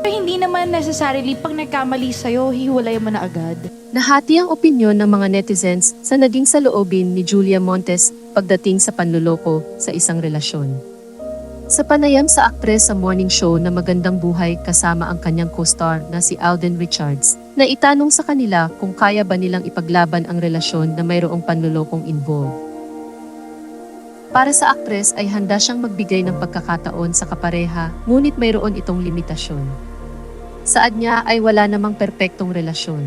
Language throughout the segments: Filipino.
Pero hindi naman necessarily pag nagkamali sa'yo, hiwalay mo na agad. Nahati ang opinyon ng mga netizens sa naging saloobin ni Julia Montes pagdating sa panluloko sa isang relasyon. Sa panayam sa aktres sa morning show na Magandang Buhay kasama ang kanyang co-star na si Alden Richards, na itanong sa kanila kung kaya ba nilang ipaglaban ang relasyon na mayroong panlulokong involved. Para sa aktres ay handa siyang magbigay ng pagkakataon sa kapareha, ngunit mayroon itong limitasyon. Saad niya ay wala namang perpektong relasyon.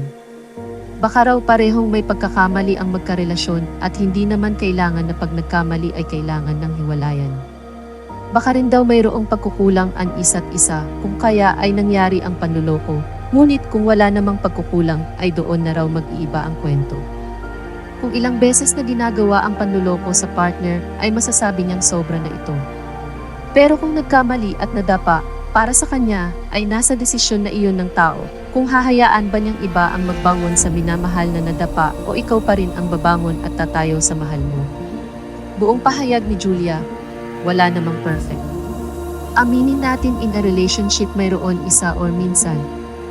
Baka raw parehong may pagkakamali ang magkarelasyon at hindi naman kailangan na pag nagkamali ay kailangan ng hiwalayan. Baka rin daw mayroong pagkukulang ang isa't isa kung kaya ay nangyari ang panluloko, ngunit kung wala namang pagkukulang ay doon na raw mag-iiba ang kwento. Kung ilang beses na ginagawa ang panluloko sa partner ay masasabi niyang sobra na ito. Pero kung nagkamali at nadapa, para sa kanya ay nasa desisyon na iyon ng tao kung hahayaan ba niyang iba ang magbangon sa minamahal na nadapa o ikaw pa rin ang babangon at tatayo sa mahal mo. Buong pahayag ni Julia, wala namang perfect. Aminin natin in a relationship mayroon isa or minsan.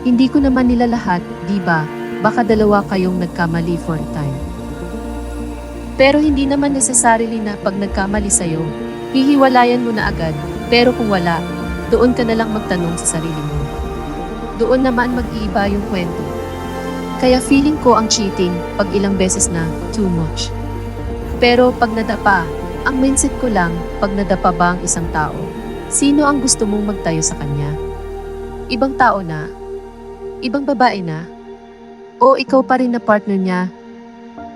Hindi ko naman nila lahat, di ba? Baka dalawa kayong nagkamali for a time. Pero hindi naman necessarily na pag nagkamali sa'yo, hihiwalayan mo na agad. Pero kung wala, doon ka na lang magtanong sa sarili mo. Doon naman mag-iiba yung kwento. Kaya feeling ko ang cheating pag ilang beses na too much. Pero pag nadapa, ang mindset ko lang pag nadapa ba ang isang tao, sino ang gusto mong magtayo sa kanya? Ibang tao na? Ibang babae na? O ikaw pa rin na partner niya?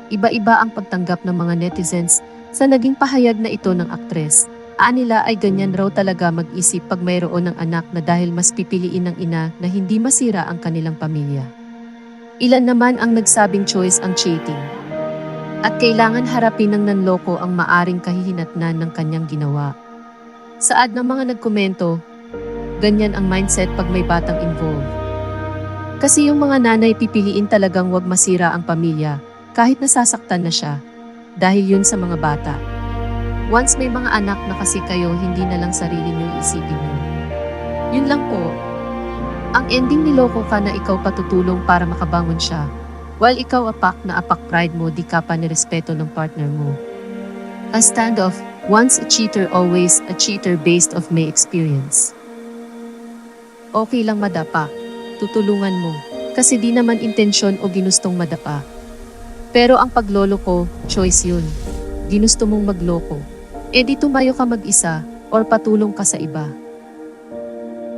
Iba-iba ang pagtanggap ng mga netizens sa naging pahayag na ito ng aktres. Anila ay ganyan raw talaga mag-isip pag mayroon ng anak na dahil mas pipiliin ng ina na hindi masira ang kanilang pamilya. Ilan naman ang nagsabing choice ang cheating. At kailangan harapin ng nanloko ang maaring kahihinatnan ng kanyang ginawa. Saad ng mga nagkomento, ganyan ang mindset pag may batang involved. Kasi yung mga nanay pipiliin talagang wag masira ang pamilya kahit nasasaktan na siya dahil yun sa mga bata. Once may mga anak na kasi kayo, hindi na lang sarili niyo isipin niyo. Yun lang po. Ang ending niloko ka na ikaw patutulong para makabangon siya. While ikaw apak na apak pride mo, di ka pa nirespeto ng partner mo. A standoff, once a cheater, always a cheater based of my experience. Okay lang madapa. Tutulungan mo. Kasi di naman intensyon o ginustong madapa. Pero ang paglolo ko, choice yun. Ginusto mong magloko. E di tumayo ka mag-isa or patulong ka sa iba.